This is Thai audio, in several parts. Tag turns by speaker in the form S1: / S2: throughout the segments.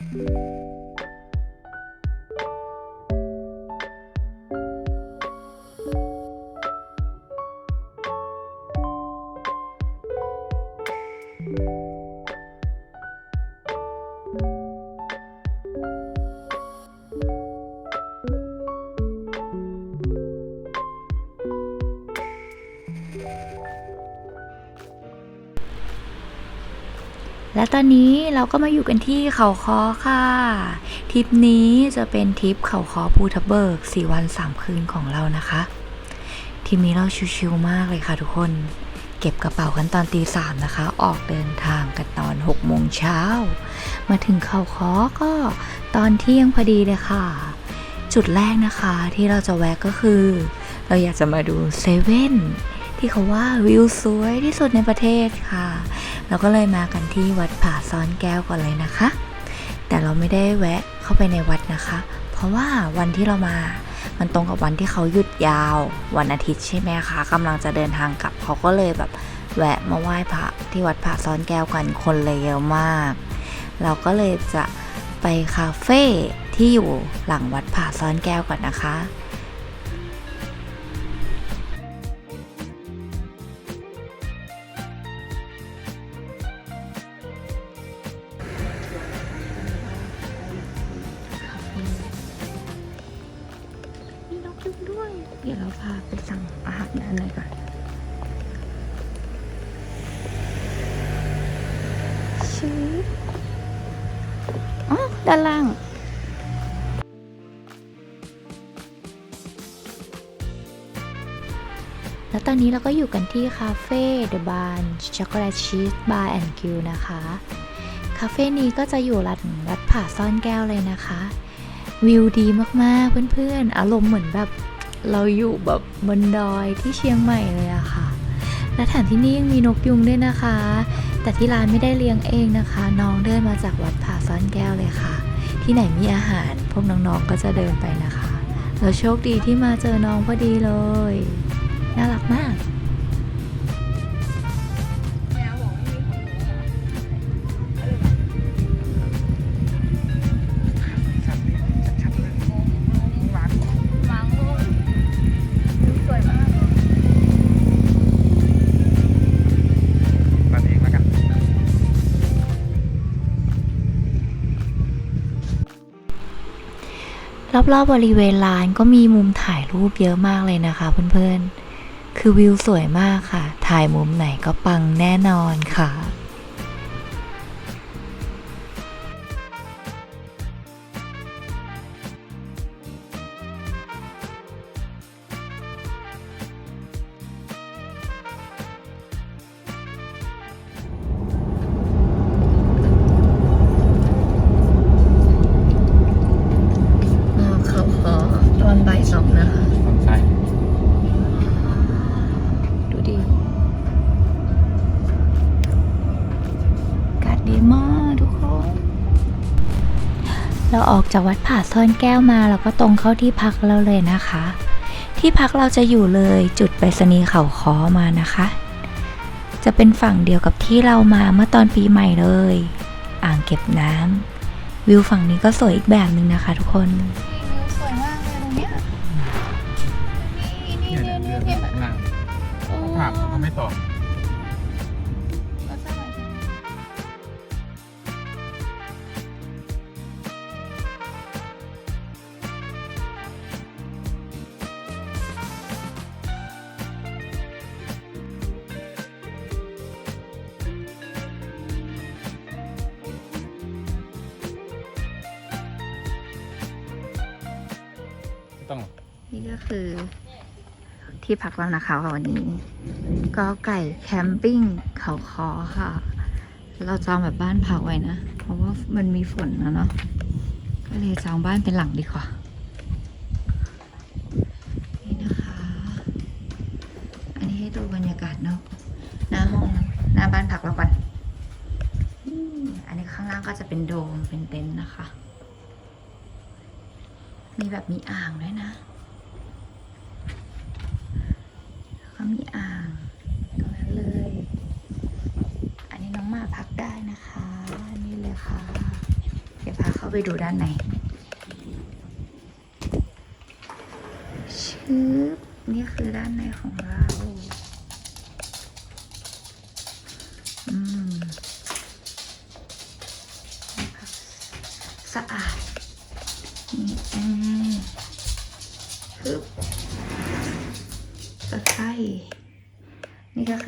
S1: Música และตอนนี้เราก็มาอยู่กันที่เขาคอค่ะ ทริปนี้จะเป็นทริปเขาคอภูทับเบิก 4 วัน 3 คืนของเรานะคะ ทริปนี้เราชิวๆมากเลยค่ะทุกคน เก็บกระเป๋ากันตอนตีสามนะคะ ออกเดินทางกันตอน6โมงเช้า มาถึงเขาคอก็ตอนเที่ยงพอดีเลยค่ะ จุดแรกนะคะที่เราจะแวะก็คือ เราอยากจะมาดูเซเว่น ที่เขาว่าวิวสวยที่สุดในประเทศค่ะ เราก็เลยมากันที่วัดผาซ่อนแก้วก่อนเลยนะคะ แต่เราไม่ได้แวะเข้าไปในวัดนะคะ เพราะว่าวันที่เรามามันตรงกับวันที่เขาหยุดยาววันอาทิตย์ใช่ไหมคะกำลังจะเดินทางกลับเขาก็เลยแบบแวะมาไหว้พระที่วัดผาซ่อนแก้วกันคนเลยเยอะมาก เราก็เลยจะไปคาเฟ่ที่อยู่หลังวัดผาซ่อนแก้วก่อนนะคะ เดี๋ยวเราพาไปสั่งอาหารด้านในก่อนชีสอ๋อ ด้านล่างแล้วตอนนี้เราก็อยู่กันที่คาเฟ่เดอะบานช็อกโกแลตชีสบาร์แอนด์กิวนะคะ คาเฟ่นี้ก็จะอยู่หลังวัดผาซ่อนแก้วเลยนะคะ วิวดีมากๆเพื่อนๆ อารมณ์เหมือนแบบ เราอยู่แบบบนดอยที่เชียงใหม่เลยอะค่ะ และแถมที่นี่ยังมีนกยุงด้วยนะคะ แต่ที่ร้านไม่ได้เลี้ยงเองนะคะ น้องเดินมาจากวัดผาซ่อนแก้วเลยค่ะ ที่ไหนมีอาหาร พวกน้องๆก็จะเดินไปนะคะ เราโชคดีที่มาเจอน้องพอดีเลย น่ารักมาก
S2: รอ
S1: บๆบริเวณร้านก็มีมุมถ่ายรูปเยอะมากเลยนะคะเพื่อนๆ คือวิวสวยมากค่ะ ถ่ายมุมไหนก็ปังแน่นอนค่ะ เราออกจากวัดผาซ่อนแก้วมาเราก็ตรงเข้าที่พักเราเลยนะคะ ที่พักเราจะอยู่เลยจุดไปรษณีย์เขาคอมานะคะ จะเป็นฝั่งเดียวกับที่เรามาเมื่อตอนปีใหม่เลย อ่างเก็บน้ำวิวฝั่งนี้ก็สวยอีกแบบหนึ่งนะคะ ทุกคนวิวสวยมากเลยตรงเนี้ยนี่
S2: เนี่ย
S1: นี่
S2: เนี่ย
S1: นี่
S2: เรื่อง
S1: นี่
S2: ข้างล่าง
S1: โอ้
S2: ภาพเขาก็ไม่ตอบ
S1: นี่ก็คือที่พักเรานะคะวันนี้ ก็ไก่แคมปิ้งเขาคอค่ะ เราจองแบบบ้านพักไว้นะ เพราะว่ามันมีฝนนะเนาะก็เลยจองบ้านเป็นหลังดีกว่านี่นะคะ อันนี้ให้ดูบรรยากาศเนาะหน้าห้องหน้าบ้านพักเราก่อนอันนี้ข้างล่างก็จะเป็นโดมเป็นเต็นท์นะคะ มีแบบมีอ่างด้วยนะแล้วก็ มีอ่างตรงนั้นเลย อันนี้น้องหมาพักได้นะคะ นี่เลยค่ะ เดี๋ยวพาเข้าไปดูด้านในชืบนี่คือด้านในของเรา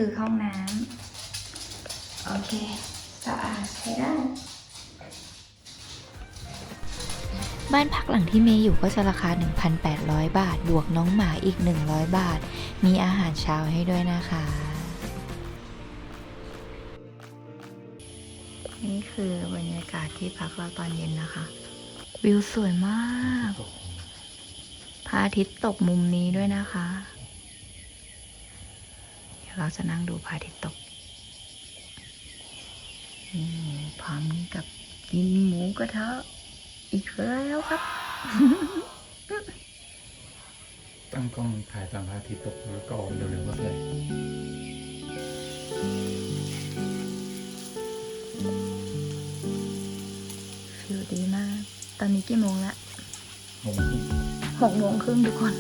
S1: คือห้องน้ำโอเคสะอาดใช้ได้บ้านพักหลังที่เมย์อยู่ก็จะราคา 1,800 บาท บวกน้องหมาอีก 100 บาท มีอาหารเช้าให้ด้วยนะคะ นี่คือบรรยากาศที่พักเราตอนเย็นนะคะ วิวสวยมากพระอาทิตย์ตกมุมนี้ด้วยนะคะ เดี๋ยวเราจะนั่งดูพระอาทิตย์ตกอืมพร้อมกับกินหมูกระทะอีกแล้วครับ
S2: ตั้งกล้องถ่ายตามพระอาทิตย์ตกแล้วก็ออกเร็วๆก็เลย
S1: ฟิลดีมาก ตอนนี้กี่โมงละ
S2: โมงที่
S1: หกโมงครึ่งทุกคน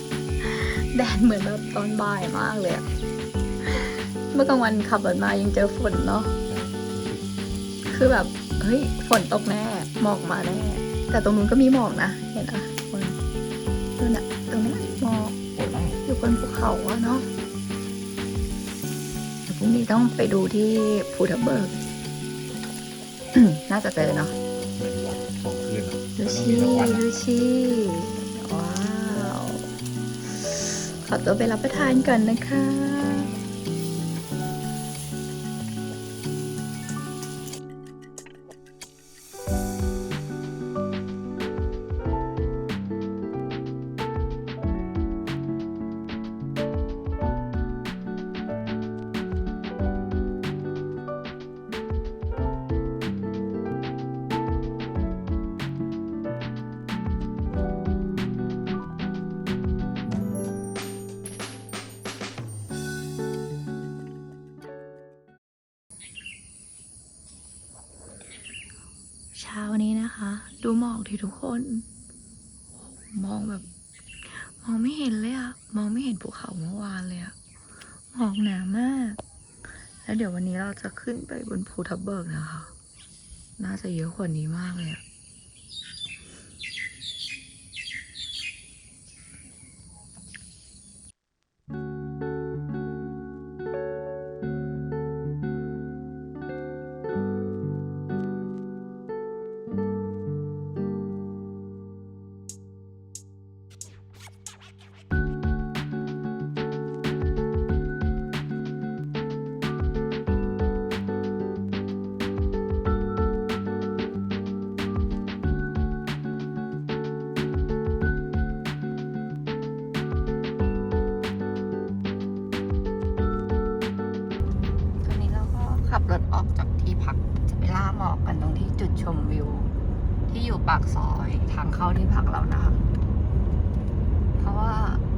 S1: แดดเหมือนแบบตอนบ่ายมากเลยอะเมื่อกลางวันขับรถมายังเจอฝนเนาะคือแบบเฮ้ยฝนตกแน่หมอกมาแน่แต่ตรงนู้นก็มีหมอกนะเห็นอะคนนู่นอะตรงเนี้ยหมอก
S2: ปวดมาก
S1: อยู่บนภูเขาอะเนาะเดี๋ยวพรุ่งนี้ต้องไปดูที่ภูทับเบิกน่าจะเจอเนาะ
S2: เป็นวันของคืนอะ
S1: ดู
S2: มันต้อง
S1: ชี
S2: มีทั้งวัน
S1: ดูชีว้าว ขอตัวไปรับประทานก่อนนะคะ อกที่ทุกคน มองแบบ มองไม่เห็นเลยอะมองไม่เห็นภูเขาเมื่อวานเลยอะหมอกหนามาก แล้วเดี๋ยววันนี้เราจะขึ้นไปบนภูทับเบิกนะคะ น่าจะเยอะกว่านี้มากเลยอะ ปากซอยทางเข้าที่พักเรานะคะ เพราะว่า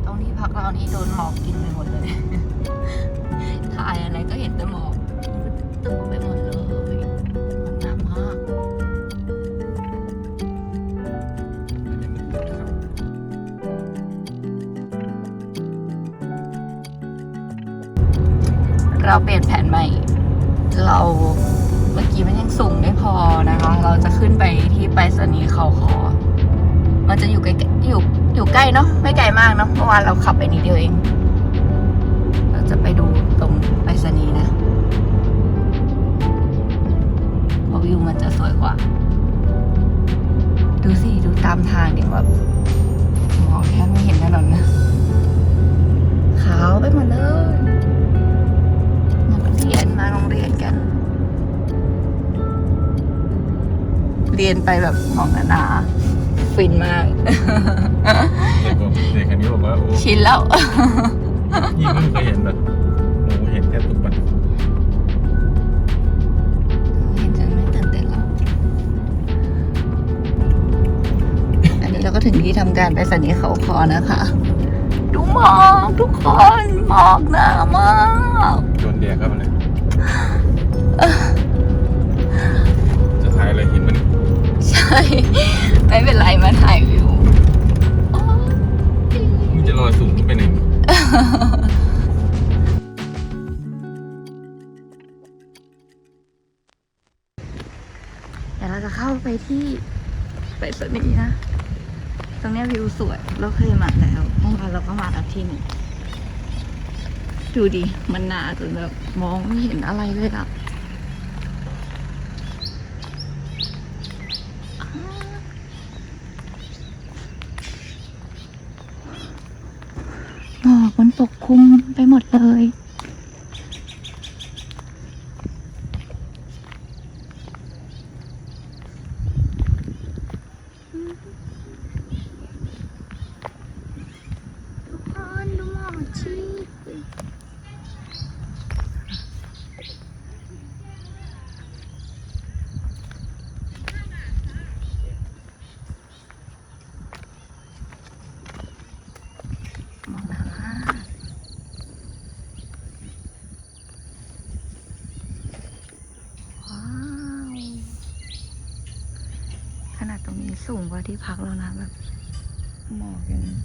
S1: ตรงที่พักเรานี้โดนหมอกกินไปหมดเลย ถ่ายอะไรก็เห็นแต่หมอกตึ๊บไปหมดเลยนหนามากเราเปลี่ยนแผนใหม่ เรา เมื่อกี้มันยังสูงไม่พอนะคะ เราจะขึ้นไปที่ไปรษณีย์เขาคอมันจะอยู่ใกล้อยู่อยู่ใกล้เนาะไม่ไกลมากเนาะเมื่อวานเราขับไปนิดเดียวเอง เราจะไปดูตรงไปรษณีย์นะเพราะวิวมันจะสวยกว่า ดูสิ ดูตามทางดิแบบมองแทบไม่เห็นถนนนะขาวไปหมดเลยนักเรียนมาโรงเรียนกัน เรียนไปแบบมองหนาๆฟินมาก
S2: เด็กบอกเด็กคนนี้บอกว่าโอ้
S1: ชินแล้ว
S2: ยี่เพิ่งเคยเห็นแบบหมูเห็นแค่ตุกปัน
S1: เห็นจนไม่ตื่นเต้นแล้ว อันนี้เราก็ถึงที่ทำการไปสนีย์เขาคอนะคะ ดูหมอกทุกคนหมอกหนามาก
S2: โดนแดดเข้ามาเลย ไม่เป็นไรมาถ่ายวิวมึงจะลอยสูงไป
S1: ไหนเดี๋ยวเราจะเข้าไปที่ไปสนีนะ ตรงนี้วิวสวย เราเคยมาแล้วเมื่อวานเราก็มาแล้ที่นี่ ดูดิ มันหนาจนแบบมองไม่เห็นอะไรเลยอะ ปกคลุมไปหมดเลย ทุกคนดูหมอกชีมองมาว้าว ขนาดตรงนี้ สูงกว่าที่พักแล้วนะแบบหมอกยังยัง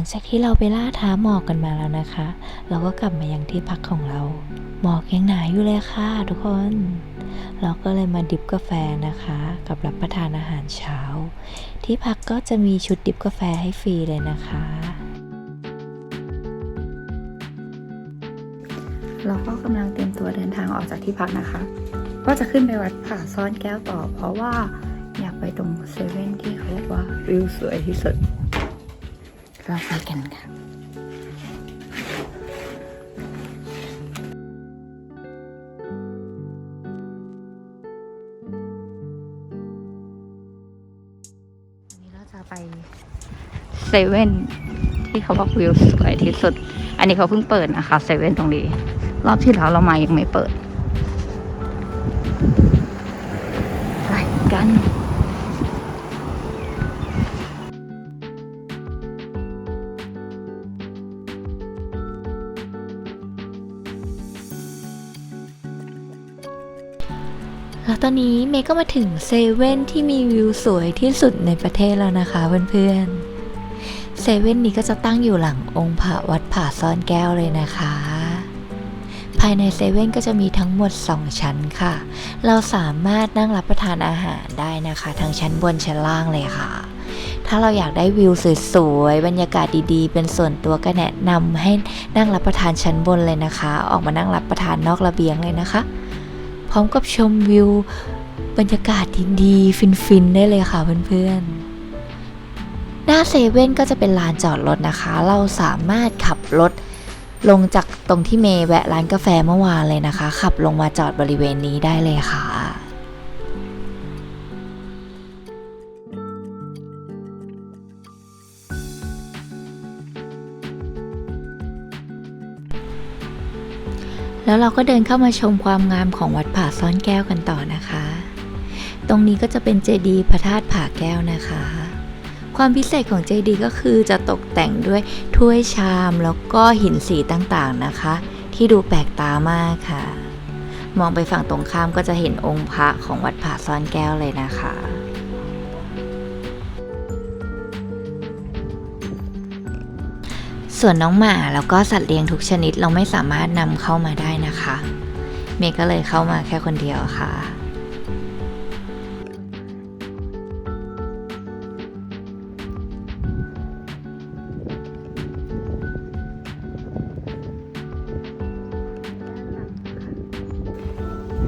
S1: ลังจากที่เราไปล่าท้าหมอกกันมาแล้วนะคะ เราก็กลับมายังที่พักของเรา หมอกยังหนาอยู่เลยค่ะทุกคน เราก็เลยมาดิบกาแฟนะคะ กับรับประทานอาหารเช้า ที่พักก็จะมีชุดดิบกาแฟให้ฟรีเลยนะคะ เราก็กำลังเตรียมตัวเดินทางออกจากที่พักนะคะก็จะขึ้นไปวัดผาซ่อนแก้วต่อ เพราะว่าอยากไปตรงเซเว่นที่เขาบอกว่าวิวสวยที่สุด เราไปกันค่ะวันนี้เราจะไปเซเว่นที่เขาบอกวิวสวยที่สุด อันนี้เขาเพิ่งเปิดนะคะเซเว่นตรงนี้ รอบที่แล้วเรามายังไม่เปิด แล้วตอนนี้เมย์ก็มาถึงเซเว่นที่มีวิวสวยที่สุดในประเทศแล้วนะคะเพื่อนๆ เซเว่นนี้ก็จะตั้งอยู่หลังองค์พระวัดผาซ่อนแก้วเลยนะคะ ภายในเซเว่นก็จะมีทั้งหมด 2 ชั้นค่ะ เราสามารถนั่งรับประทานอาหารได้นะคะ ทั้งชั้นบนชั้นล่างเลยค่ะ ถ้าเราอยากได้วิวสวยๆ บรรยากาศดีๆ เป็นส่วนตัวก็แนะนำให้นั่งรับประทานชั้นบนเลยนะคะ ออกมานั่งรับประทานนอกระเบียงเลยนะคะ พร้อมกับชมวิว บรรยากาศดีๆฟินๆ ได้เลยค่ะเพื่อนๆหน้าเซเว่นก็จะเป็นลานจอดรถนะคะ เราสามารถขับรถลงจากตรงที่เมย์แวะร้านกาแฟเมื่อวานเลยนะคะ ขับลงมาจอดบริเวณนี้ได้เลยค่ะ แล้วเราก็เดินเข้ามาชมความงามของวัดผาซ่อนแก้วกันต่อนะคะ ตรงนี้ก็จะเป็นเจดีย์พระธาตุผาแก้วนะคะ ความพิเศษของเจดีย์ก็คือจะตกแต่งด้วยถ้วยชามแล้วก็หินสีต่างๆนะคะ ที่ดูแปลกตามากค่ะ มองไปฝั่งตรงข้ามก็จะเห็นองค์พระของวัดผาซ่อนแก้วเลยนะคะ ส่วนน้องหมาแล้วก็สัตว์เลี้ยงทุกชนิดเราไม่สามารถนำเข้ามาได้นะคะ เมย์ก็เลยเข้ามาแค่คนเดียวค่ะ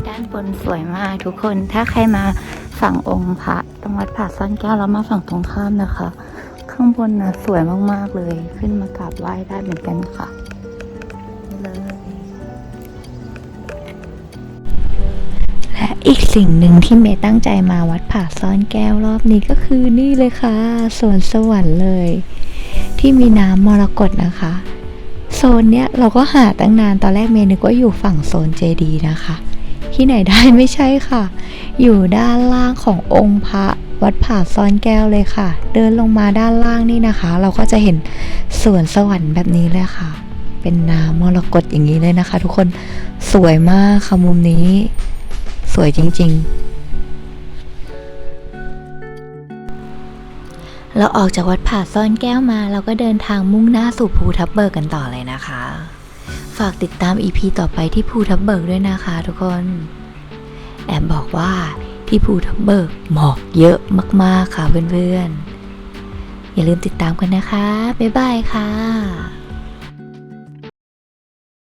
S1: ด้านบนสวยมากทุกคน ถ้าใครมาฝั่งองค์พระตรงวัดผาซ่อนแก้วแล้วมาฝั่งตรงข้ามนะคะ ข้างบนนะสวยมาก ๆ เลย ขึ้นมากราบไหว้ได้เหมือนกันค่ะและอีกสิ่งหนึ่งที่เมย์ตั้งใจมาวัดผาซ่อนแก้วรอบนี้ก็คือนี่เลยค่ะสวนสวรรค์เลย ที่มีน้ำมรกตนะคะ โซนเนี้ยเราก็หาตั้งนานตอนแรกเมย์นึกว่าอยู่ฝั่งโซนเจดีนะคะ ที่ไหนได้ไม่ใช่ค่ะ อยู่ด้านล่างขององค์พระ วัดผาซ่อนแก้วเลยค่ะ เดินลงมาด้านล่างนี่นะคะ เราก็จะเห็นสวนสวรรค์แบบนี้เลยค่ะ เป็นน้ำมรกตอย่างนี้เลยนะคะ ทุกคนสวยมากค่ะมุมนี้ สวยจริง ๆ เราออกจากวัดผาซ่อนแก้วมา เราก็เดินทางมุ่งหน้าสู่ภูทับเบิกกันต่อเลยนะคะ ฝากติดตาม EP ต่อไปที่ภูทับเบิกด้วยนะคะ ทุกคน แอมบอกว่า ที่ภูทับเบิกหมอกเยอะมาก ๆ ค่ะเพื่อนๆ อย่าลืมติดตามกันนะคะ บ๊ายบายค่ะ